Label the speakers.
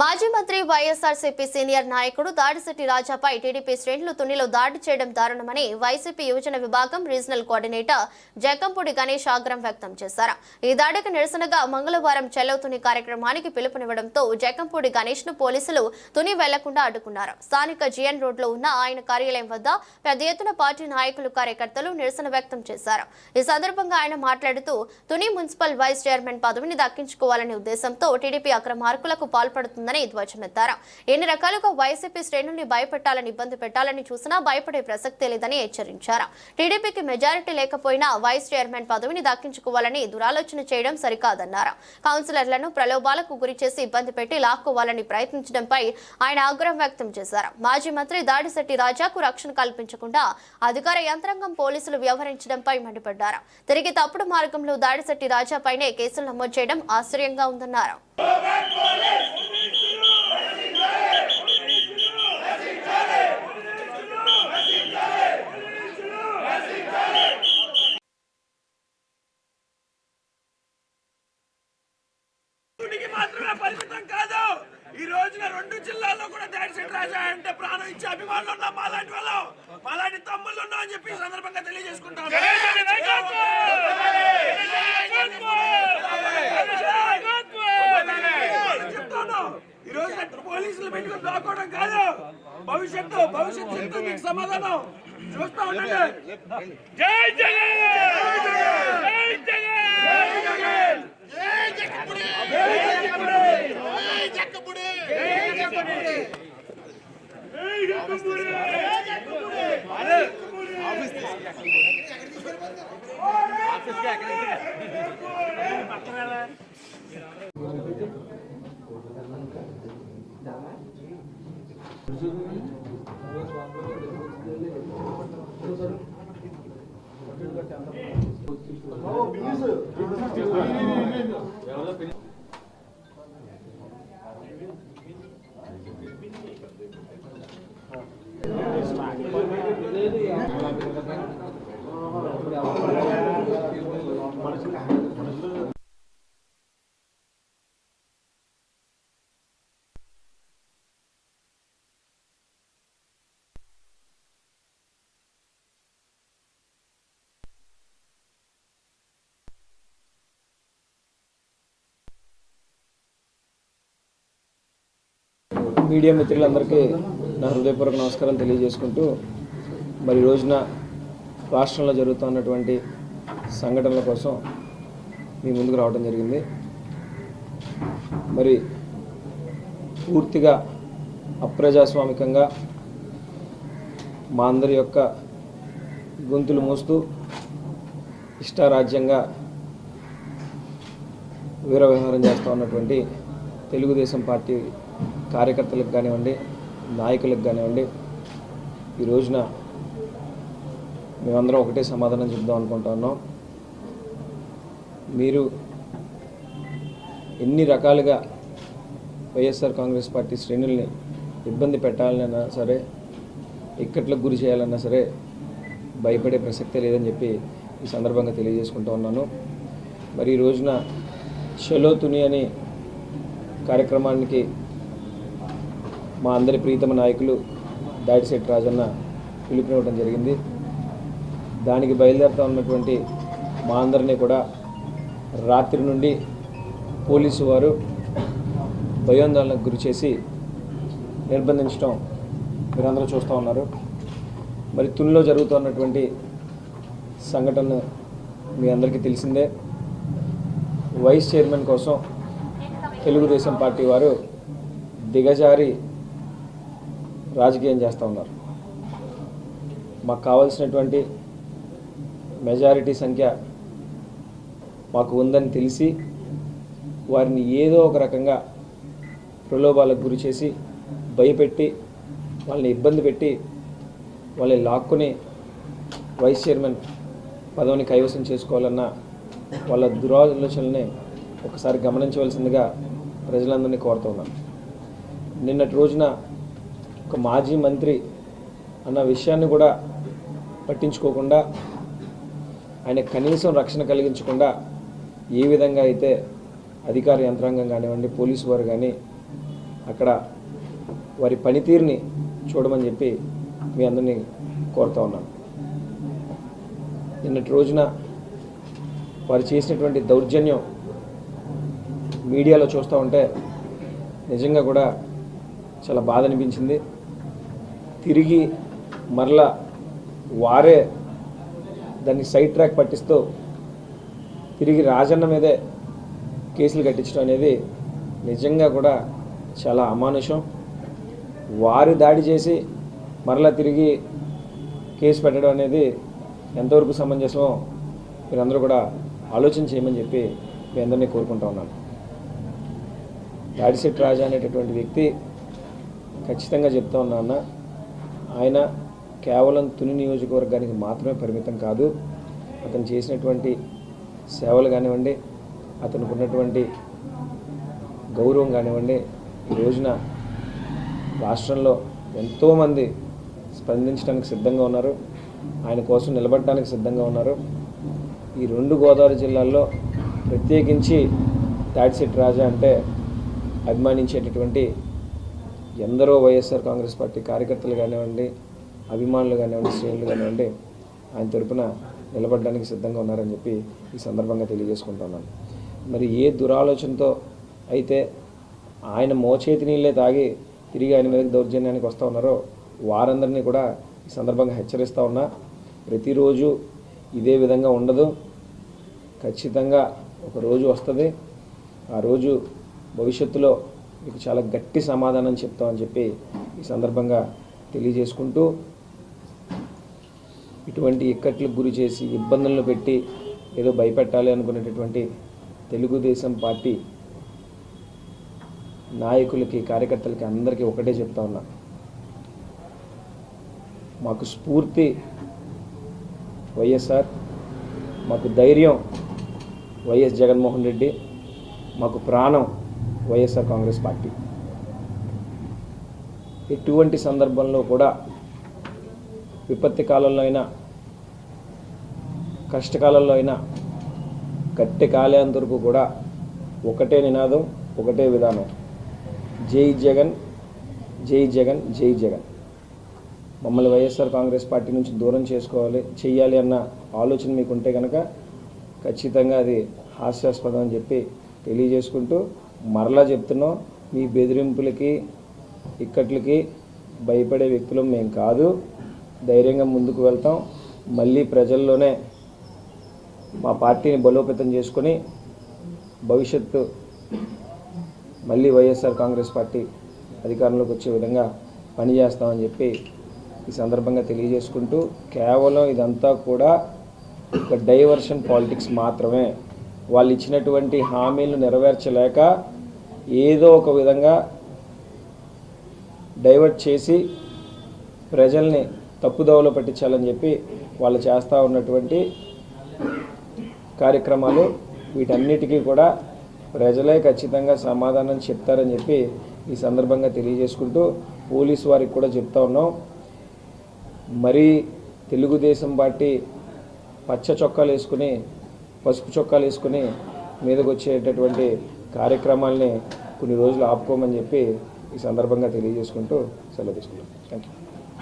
Speaker 1: మాజీ మంత్రి వైఎస్ఆర్సీపీ సీనియర్ నాయకుడు దాడిశెట్టి రాజాపై టీడీపీ శ్రేణులు తునిలో దాడి చేయడం దారుణమని వైసీపీ యువజన విభాగం రీజనల్ కోఆర్డినేటర్ జకంపూడి గణేష్ ఆగ్రహం వ్యక్తం చేశారు. ఈ దాడికి నిరసనగా మంగళవారం చెల్లవుతుని కార్యక్రమానికి పిలుపునివ్వడంతో జకంపూడి గణేష్ను పోలీసులు తుని వెళ్ళకుండా అడ్డుకున్నారు. స్థానిక జిఎన్ రోడ్లో ఉన్న ఆయన కార్యాలయం వద్ద పెద్ద ఎత్తున పార్టీ నాయకులు కార్యకర్తలు నిరసన వ్యక్తం చేశారు. ఈ సందర్భంగా ఆయన మాట్లాడుతూ తుని మున్సిపల్ వైస్ చైర్మన్ పదవిని దక్కించుకోవాలనే ఉద్దేశంతో టీడీపీ అక్రమార్కులకు పాల్పడుతుందని ధ్వజమెత్తారు ఎన్ని రకాలుగా వైసీపీ శ్రేణుల్ని భయపెట్టాలని ఇబ్బంది పెట్టాలని చూసినా భయపడే ప్రసక్తే లేదని హెచ్చరించారు. టీడీపీకి మెజారిటీ లేకపోయినా వైస్ చైర్మన్ పదవిని దక్కించుకోవాలని దురాలోచన చేయడం సరికాదన్నారు. కౌన్సిలర్లను ప్రలోభాలకు గురి చేసి ఇబ్బంది పెట్టి లాక్కోవాలని ప్రయత్నించడంపై ఆయన ఆగ్రహం వ్యక్తం చేశారు. మాజీ మంత్రి దాడిశెట్టి రాజాకు రక్షణ కల్పించకుండా అధికార యంత్రాంగం పోలీసులు వ్యవహరించడంపై మండిపడ్డారు. తిరిగి తప్పుడు మార్గంలో దాడిశెట్టి రాజాపైనే కేసులు నమోదు చేయడం ఆశ్చర్యంగా ఉందన్నారు
Speaker 2: తుడికి మాత్రమే పరిమితం కాదు ఈ రోజున రెండు జిల్లాల్లో కూడా అంటే ప్రాణం ఇచ్చే అభిమానులు ఉన్నాం మాలాంటి వాళ్ళు. మాలాంటి తమ్ముళ్ళు ఉన్నాం అని చెప్పి సందర్భంగా తెలియజేసుకుంటాం చెప్తాను ఈ రోజు పోలీసులు పెట్టుకుని దాక్కోవడం కాదు. భవిష్యత్తు భవిష్యత్తు మీకు సమాధానం. చూస్తా ఉండండి. జై జగన్ జై జగన్ జై జగన్
Speaker 3: మీడియా మిత్రులందరికీ నా హృదయపూర్వక నమస్కారం తెలియజేసుకుంటూ మరి రోజున రాష్ట్రంలో జరుగుతున్నటువంటి సంఘటనల కోసం మీ ముందుకు రావడం జరిగింది. మరి పూర్తిగా అప్రజాస్వామికంగా మా అందరి యొక్క గొంతులు మోస్తూ ఇష్టారాజ్యంగా వీర వ్యవహారం చేస్తూ ఉన్నటువంటి తెలుగుదేశం పార్టీ కార్యకర్తలకు కానివ్వండి నాయకులకు కానివ్వండి ఈ రోజున మేమందరం ఒకటే సమాధానం చెప్దాం అనుకుంటా ఉన్నాం. మీరు ఎన్ని రకాలుగా వైఎస్ఆర్ కాంగ్రెస్ పార్టీ శ్రేణుల్ని ఇబ్బంది పెట్టాలన్నా సరే ఇక్కట్లకు గురి చేయాలన్నా సరే భయపడే ప్రసక్తే లేదని చెప్పి ఈ సందర్భంగా తెలియజేసుకుంటూ ఉన్నాను. మరి ఈ రోజున చలో తుని అని కార్యక్రమానికి మా అందరి ప్రీతమ నాయకులు దాడిశెట్టి రాజన్న పిలుపునివ్వడం జరిగింది. దానికి బయలుదేరుతా ఉన్నటువంటి మా అందరినీ కూడా రాత్రి నుండి పోలీసు వారు భయోందోళనకు గురి చేసి నిర్బంధించడం మీరందరూ చూస్తూ ఉన్నారు. మరి తునిలో జరుగుతున్నటువంటి సంఘటన మీ అందరికీ తెలిసిందే. వైస్ చైర్మన్ కోసం తెలుగుదేశం పార్టీ వారు దిగజారి రాజకీయం చేస్తూ ఉన్నారు. మాకు కావాల్సినటువంటి మెజారిటీ సంఖ్య మాకు ఉందని తెలిసి వారిని ఏదో ఒక రకంగా ప్రలోభాలకు గురి చేసి భయపెట్టి వాళ్ళని ఇబ్బంది పెట్టి వాళ్ళని లాక్కుని వైస్ చైర్మన్ పదవిని కైవసం చేసుకోవాలన్న వాళ్ళ దురాలోచనల్ని ఒకసారి గమనించవలసిందిగా ప్రజలందరినీ కోరుతున్నాను నిన్నటి రోజున ఒక మాజీ మంత్రి అన్న విషయాన్ని కూడా పట్టించుకోకుండా ఆయన కనీసం రక్షణ కలిగించకుండా ఏ విధంగా అయితే అధికార యంత్రాంగం కానివ్వండి పోలీసు వారు కానీ అక్కడ వారి పనితీరుని చూడమని చెప్పి మీ అందరినీ కోరుతా ఉన్నాను. నిన్నటి రోజున వారు చేసినటువంటి దౌర్జన్యం మీడియాలో చూస్తూ ఉంటే నిజంగా కూడా చాలా బాధ అనిపించింది. తిరిగి మరలా వారే దాన్ని సైడ్ ట్రాక్ పట్టిస్తూ తిరిగి రాజన్న మీదే కేసులు కట్టించడం అనేది నిజంగా కూడా చాలా అమానుషం. వారు దాడి చేసి మరలా తిరిగి కేసు పెట్టడం అనేది ఎంతవరకు సమంజసమో మీరందరూ కూడా ఆలోచన చేయమని చెప్పి మీ అందరినీ కోరుకుంటా ఉన్నాను. దాడిసెట్ రాజా అనేటటువంటి వ్యక్తి ఖచ్చితంగా చెప్తా ఉన్నా అన్న ఆయన కేవలం తుని నియోజకవర్గానికి మాత్రమే పరిమితం కాదు అతను చేసినటువంటి సేవలు కానివ్వండి అతనికి ఉన్నటువంటి గౌరవం కానివ్వండి ఈ రోజున రాష్ట్రంలో ఎంతోమంది స్పందించడానికి సిద్ధంగా ఉన్నారు ఆయన కోసం నిలబడడానికి సిద్ధంగా ఉన్నారు. ఈ రెండు గోదావరి జిల్లాల్లో ప్రత్యేకించి తాడిశెట్టి రాజా అంటే అభిమానించేటటువంటి ఎందరో వైఎస్ఆర్ కాంగ్రెస్ పార్టీ కార్యకర్తలు కానివ్వండి అభిమానులు కానివ్వండి శ్రేణులు కానివ్వండి ఆయన తరపున నిలబడడానికి సిద్ధంగా ఉన్నారని చెప్పి ఈ సందర్భంగా తెలియజేసుకుంటున్నాను. మరి ఏ దురాలోచనతో అయితే ఆయన మోచేతి నీళ్ళే తాగి తిరిగి ఆయన మీదకి దౌర్జన్యానికి వస్తూ ఉన్నారో వారందరినీ కూడా ఈ సందర్భంగా హెచ్చరిస్తూ ఉన్నా ప్రతిరోజు ఇదే విధంగా ఉండదు. ఖచ్చితంగా ఒక రోజు వస్తుంది. ఆ రోజు భవిష్యత్తులో మీకు చాలా గట్టి సమాధానం చెప్తామని చెప్పి ఈ సందర్భంగా తెలియజేసుకుంటూ ఇటువంటి ఇక్కట్లకు గురి చేసి ఇబ్బందులను పెట్టి ఏదో భయపెట్టాలి అనుకునేటటువంటి తెలుగుదేశం పార్టీ నాయకులకి కార్యకర్తలకి అందరికీ ఒకటే చెప్తా ఉన్నా. మాకు స్ఫూర్తి వైఎస్ఆర్ మాకు ధైర్యం వైఎస్ జగన్మోహన్ రెడ్డి మాకు ప్రాణం వైఎస్ఆర్ కాంగ్రెస్ పార్టీ. ఎటువంటి సందర్భంలో కూడా విపత్తి కాలంలో అయినా కష్టకాలంలో అయినా గట్టి కాలేంత వరకు కూడా ఒకటే నినాదం ఒకటే విధానం. జై జగన్ జై జగన్ జై జగన్. మమ్మల్ని వైఎస్ఆర్ కాంగ్రెస్ పార్టీ నుంచి దూరం చేసుకోవాలి చేయాలి అన్న ఆలోచన మీకు ఉంటే కనుక ఖచ్చితంగా అది హాస్యాస్పదం అని చెప్పి తెలియజేసుకుంటూ మరలా చెప్తున్నాం మీ బెదిరింపులకి ఇక్కట్లకి భయపడే వ్యక్తులు మేము కాదు. ధైర్యంగా ముందుకు వెళ్తాం. మళ్ళీ ప్రజల్లోనే మా పార్టీని బలోపేతం చేసుకొని భవిష్యత్తు మళ్ళీ వైఎస్ఆర్ కాంగ్రెస్ పార్టీ అధికారంలోకి వచ్చే విధంగా పనిచేస్తామని చెప్పి ఈ సందర్భంగా తెలియజేసుకుంటూ కేవలం ఇదంతా కూడా ఒక డైవర్షన్ పాలిటిక్స్ మాత్రమే. వాళ్ళు ఇచ్చినటువంటి హామీలు నెరవేర్చలేక ఏదో ఒక విధంగా డైవర్ట్ చేసి ప్రజల్ని తప్పుదోవలో పట్టించాలని చెప్పి వాళ్ళు చేస్తూ ఉన్నటువంటి కార్యక్రమాలు వీటన్నిటికీ కూడా ప్రజలే ఖచ్చితంగా సమాధానం చెప్తారని చెప్పి ఈ సందర్భంగా తెలియజేసుకుంటూ పోలీస్ వారికి కూడా చెప్తా ఉన్నాం. మరీ తెలుగుదేశం పార్టీ పచ్చ చొక్కాలు వేసుకుని పసుపు చొక్కాలు వేసుకుని మీదకు వచ్చేటటువంటి కార్యక్రమాల్ని కొన్ని రోజులు ఆపుకోమని చెప్పి ఈ సందర్భంగా తెలియజేసుకుంటూ సెలవు తీసుకున్నాం థ్యాంక్ యూ